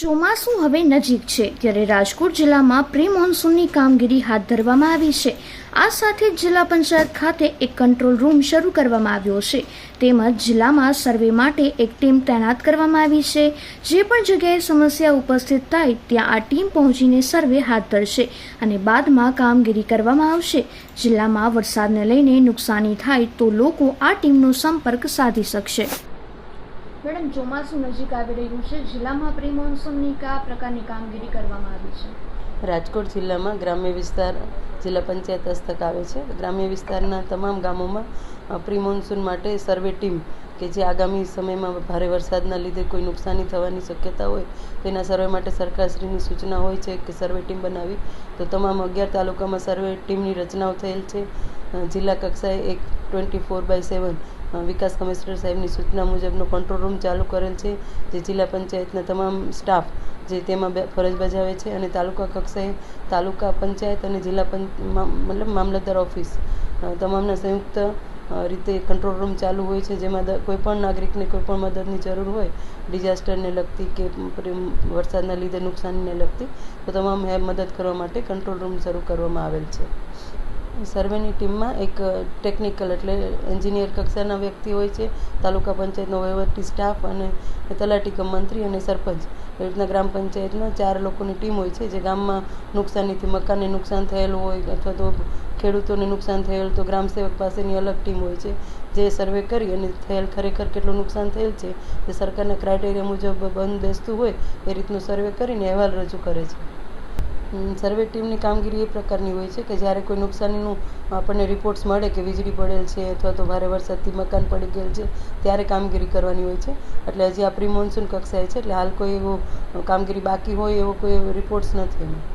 ચોમાસું હવે નજીક છે, ત્યારે રાજકોટ જિલ્લામાં પ્રી મોન્સૂનની કામગીરી હાથ ધરવામાં આવી છે. આ સાથે જ જિલ્લા પંચાયત ખાતે એક કંટ્રોલ રૂમ શરૂ કરવામાં આવ્યો છે. તેમજ જિલ્લામાં સર્વે માટે એક ટીમ તૈનાત કરવામાં આવી છે. જે પણ જગ્યાએ સમસ્યા ઉપસ્થિત થાય, ત્યાં આ ટીમ પહોંચીને સર્વે હાથ ધરશે અને બાદમાં કામગીરી કરવામાં આવશે. જિલ્લામાં વરસાદને લઈને નુકસાની થાય તો લોકો આ ટીમનો સંપર્ક સાધી શકશે. મેડમ, ચોમાસું નજીક આવી રહ્યું છે. જિલ્લામાં પ્રી મોન્સૂનની કયા પ્રકારની કામગીરી કરવામાં આવી છે? રાજકોટ જિલ્લામાં ગ્રામ્ય વિસ્તાર, જિલ્લા પંચાયત હસ્તક આવે છે. ગ્રામ્ય વિસ્તારના તમામ ગામોમાં પ્રી મોન્સૂન માટે સર્વે ટીમ કે જે આગામી સમયમાં ભારે વરસાદના લીધે કોઈ નુકસાની થવાની શક્યતા હોય તેના સર્વે માટે સરકારશ્રીની સૂચના હોય છે કે સર્વે ટીમ બનાવી. તો તમામ અગિયાર તાલુકામાં સર્વે ટીમની રચનાઓ થયેલ છે. જિલ્લા કક્ષાએ એક ટ્વેન્ટી ફોર બાય સેવન વિકાસ કમિશનર સાહેબની સૂચના મુજબનો કંટ્રોલ રૂમ ચાલુ કરેલ છે, જે જિલ્લા પંચાયતના તમામ સ્ટાફ જે તેમાં ફરજ બજાવે છે અને તાલુકા કક્ષાએ તાલુકા પંચાયત અને જિલ્લા પંચ મતલબ મામલતદાર ઓફિસ તમામના સંયુક્ત રીતે કંટ્રોલ રૂમ ચાલુ હોય છે, જેમાં કોઈપણ નાગરિકને કોઈપણ મદદની જરૂર હોય ડિઝાસ્ટરને લગતી કે વરસાદના લીધે નુકસાનને લગતી, તો તમામ એ મદદ કરવા માટે કંટ્રોલ રૂમ શરૂ કરવામાં આવેલ છે. સર્વેની ટીમમાં એક ટેકનિકલ એટલે એન્જિનિયર કક્ષાના વ્યક્તિ હોય છે, તાલુકા પંચાયતનો વહીવટી સ્ટાફ અને તલાટી કમ મંત્રી અને સરપંચ. એવી રીતના ગ્રામ પંચાયતના ચાર લોકોની ટીમ હોય છે, જે ગામમાં નુકસાનીથી મકાનને નુકસાન થયેલું હોય અથવા તો ખેડૂતોને નુકસાન થયેલ, તો ગ્રામ સેવક પાસેની અલગ ટીમ હોય છે, જે સર્વે કરી અને થયેલ ખરેખર કેટલું નુકસાન થયેલ છે તે સરકારના ક્રાઇટેરિયા મુજબ બંધ બેસતું હોય, એ રીતનું સર્વે કરીને અહેવાલ રજૂ કરે છે. સર્વે ટીમની કામગીરી એ પ્રકારની હોય છે કે જ્યારે કોઈ નુકસાનીનું આપણને રિપોર્ટ્સ મળે કે વીજળી પડેલ છે અથવા તો ભારે વરસાદથી મકાન પડી ગયેલ છે, ત્યારે કામગીરી કરવાની હોય છે. એટલે હજી આ પ્રિમોન્સૂન કક્ષાએ છે, એટલે હાલ કોઈ એવું કામગીરી બાકી હોય એવો કોઈ રિપોર્ટ્સ નથી એમાં.